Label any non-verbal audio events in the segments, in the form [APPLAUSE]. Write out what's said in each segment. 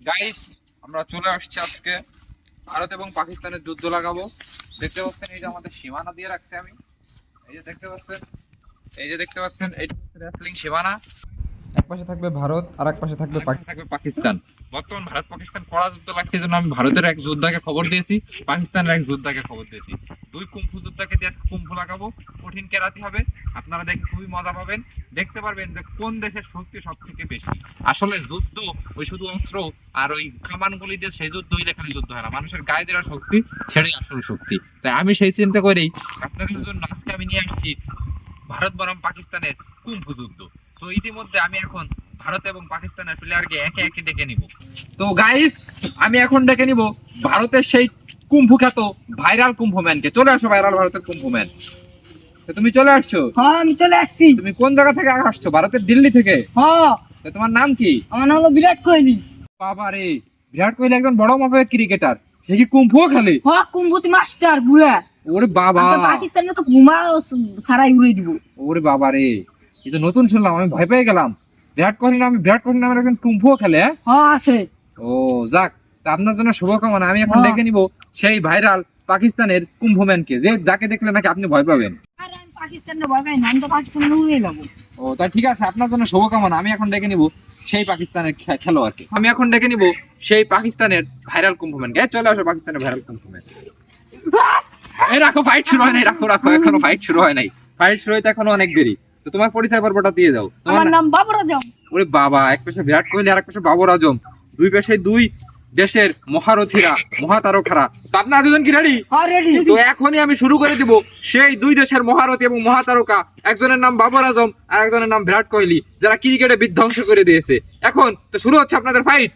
Guys আমরা চলে আসছি আজকে। ভারত এবং পাকিস্তানের যুদ্ধ লাগাবো। দেখতে পাচ্ছেন এই যে আমাদের সীমানা দিয়ে রাখছি আমি। এই যে দেখতে পাচ্ছেন এই যে দেখতে পাচ্ছেন হচ্ছে wrestling সীমানা। এক পাশে থাকবে ভারত আর এক পাশে থাকবে থাকবে পাকিস্তান। বর্তমান ভারত পাকিস্তান কড়া যুদ্ধ লাগছে এই জন্য আমি ভারতের এক যোদ্ধাকে খবর দিয়েছি পাকিস্তানের এক যোদ্ধাকে খবর দিয়েছি। দুই কুম্ফু যোদ্ধাকে দিয়ে কুম্ফু লাগাবো, কঠিন কেরাতি হবে? আপনারা দেখে খুবই মজা পাবেন। দেখতে পারবেন যে কোন দেশের শক্তি সব থেকে বেশি। আসলে যুদ্ধ ওই শুধু অস্ত্র আর ওই কামানগুলি দিয়ে সেই যুদ্ধ হইলে যুদ্ধ হয় না। মানুষের গায়ে দেওয়ার শক্তি সেটাই আসল শক্তি। তাই আমি সেই চিন্তা করেই আপনাদের জন্য আজকে আমি নিয়ে আসছি ভারত বনাম পাকিস্তানের কুম্ফু যুদ্ধ তো ইতিমধ্যে আমি এখন ভারত এবং পাকিস্তানের প্লেয়ারকে একে একে ডেকে নিব। তো গাইস আমি এখন ডেকে নিব ভারতের সেই কুম্ফু খ্যাত ভাইরাল কুম্ফু ম্যানকে চলে আসো ভাইরাল ভারতের কুম্ফু ম্যান তুমি চলে আসছো? হ্যাঁ আমি চলে আসছি। তুমি কোন জায়গা থেকে আসছো? ভারতের দিল্লি থেকে? হ্যাঁ। তোমার নাম কি? আমার নাম হলো বিরাট কোহলি। বাবা রে বিরাট কোহলি একজন বড় মাপের ক্রিকেটার। সে কি কুম্ফুও খেলে? হ্যাঁ কুম্ভতি মাস্টার বুড়া। ওরে বাবা। তো পাকিস্তানের তো ঘুমা সারাই উড়ে দিব। ওরে বাবা রে এই তো নতুন শুনলাম আমি ভয় পেয়ে গেলাম। বিরাট কোহলি নামে বিরাট কোহলি নামের একজন কুম্ফুও খেলে হ্যাঁ? হ্যাঁ আছে। ও যাক। আপনার জন্য শুভকামনা। আমি এখন হ্যাঁ। ডেকে নিব সেই ভাইরাল পাকিস্তানের কুম্ভম্যানকে যে যাকে দেখলে নাকি আপনি ভয় পাবেন। ও তা ঠিক আছে আপনার জন্য শুভকামনা। আমি এখন ডেকে নিব সেই পাকিস্তানের খেলোয়াড়কে। আমি এখন ডেকে নিব সেই পাকিস্তানের ভাইরাল কুম্ভম্যানকে চলে আসো পাকিস্তানের ভাইরাল কুম্ভম্যান এই রাখো ফাইট শুরু হয় নাই রাখো রাখো এখনও ফাইট শুরু হয় নাই। ফাইট শুরু হইতে এখনও অনেক দেরি। তো তোমার পরিচয় পর্বটা দিয়ে দাও। তোমার নাম বাবর আজম। ওরে বাবা এক পাশে বিরাট কোহলি আর এক পাশে বাবর আজম। দুই পাশে দুই দেশের মহারথীরা মহাতারকারা। আপনারা দুজন কি রেডি হ্যাঁ তো এখনই আমি শুরু করে দিব সেই দুই দেশের মহারথী এবং মহাতারকা একজনের নাম বাবর আজম আর একজনের নাম বিরাট কোহলি যারা ক্রিকেটে বিধ্বংস করে দিয়েছে। এখন তো শুরু হচ্ছে আপনাদের ফাইট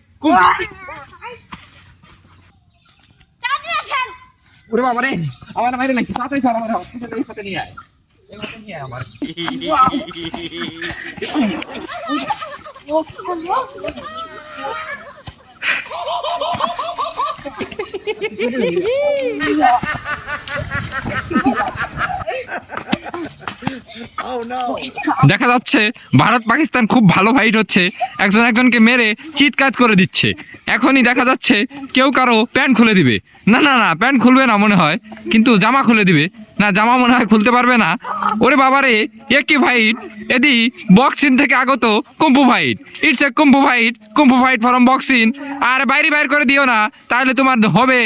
ওরে বাবা রে আমার মাইরে নাকি সাথে চল আমার হসপিটালে এই সাথে নিয়ে আয়। এই সাথে নিয়ে আয় আমার। [LAUGHS] Ini. দেখা যাচ্ছে ভারত পাকিস্তান খুব ভালো ফাইট হচ্ছে। একজন একজনকে মেরে চিৎকার করে দিচ্ছে। এখনই দেখা যাচ্ছে কেউ কারও প্যান্ট খুলে দিবে। না না না, প্যান্ট খুলবে না মনে হয়, কিন্তু জামা খুলে দিবে। না, জামা মনে হয় খুলতে পারবে না। ওরে বাবারে একই ফাইট এদি বক্সিং থেকে আগত kung fu fight it's a kung fu fight kung fu fight from boxing আর বাইরে বাইর করে দিও না, তাহলে তোমার হবে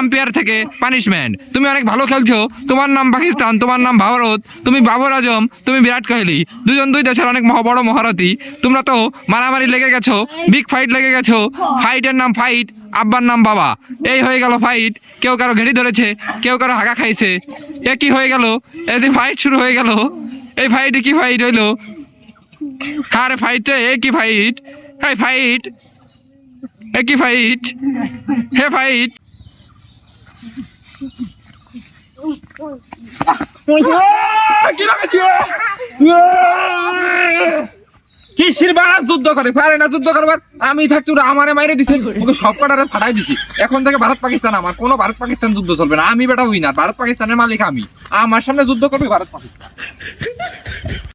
আম্পায়ার থেকে পানিশমেন্ট তুমি অনেক ভালো খেলছো। তোমার নাম পাকিস্তান, তোমার নাম ভারত। তুমি বাবর আজম, তুমি বিরাট কোহলি, দুজন দুই দেশের অনেক বড় মহারথী। তোমরা তো মারামারি লেগে গেছো বিগ ফাইট লেগে গেছো। ফাইটের নাম ফাইট আব্বার নাম বাবা। এই হয়ে গেল ফাইট কেউ কারও ঘেড়ি ধরেছে, কেউ কারও হাগা খাইছে। এ কি হয়ে গেল? এতে ফাইট শুরু হয়ে গেল। এই ফাইটে কি ফাইট হইল? আরে ফাইটে এ কি ফাইট এই ফাইট এ কি ফাইট হে ফাইট কিসির বাড়া যুদ্ধ করে? পারে না যুদ্ধ করবার? আমি থাকতে আমারে মাইরে দিছে। ওকে সব কটারে ফাটাই দিছি। এখন থেকে ভারত পাকিস্তান আমার। কোনো ভারত পাকিস্তান যুদ্ধ চলবে না। আমি বেটা উইনার ভারত পাকিস্তানের মালিক আমি। আমার সামনে যুদ্ধ করবি ভারত পাকিস্তান।